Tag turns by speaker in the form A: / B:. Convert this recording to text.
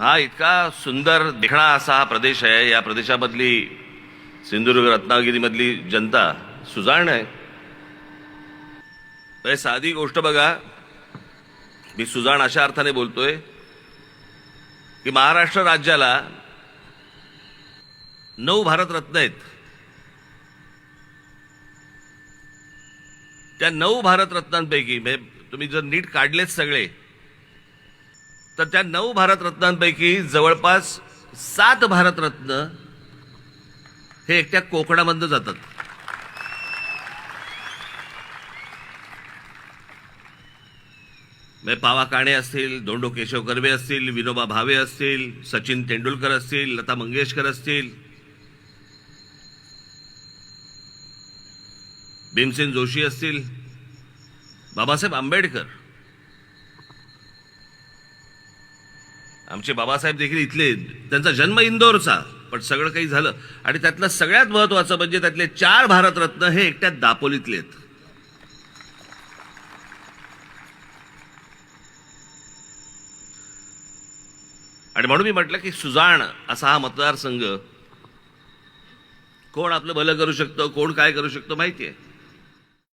A: हा इतका सुंदर दिखणा असा हा प्रदेश आहे. या प्रदेशामधली सिंधुदुर्ग रत्नागिरीमधली जनता सुजाण आहे. साधी गोष्ट बघा. मी सुजाण अशा अर्थाने बोलतोय की महाराष्ट्र राज्याला नऊ भारतरत्न आहेत. त्या नऊ भारतरत्नांपैकी म्हणजे तुम्ही जर नीट काढलेत सगळे तर त्या नऊ भारतरत्नांपैकी जवळपास सात भारतरत्न हे एकट्या कोकणामधनं जातात. म्हणजे पावा काणे असतील धोंडो केशव कर्वे असतील विनोबा भावे असतील सचिन तेंडुलकर असतील लता मंगेशकर असतील भीमसेन जोशी असतील बाबासाहेब आंबेडकर आमचे बाबासाहेब देखील इथले त्यांचा जन्म इंदोरचा पण सगळं काही झालं. आणि त्यातलं सगळ्यात महत्वाचं म्हणजे त्यातले चार भारतरत्न हे एकट्या दापोलीतले आहेत. आणि म्हणून मी म्हटलं की सुजाण असा हा मतदारसंघ कोण आपलं भलं करू शकतं कोण काय करू शकतं माहिती आहे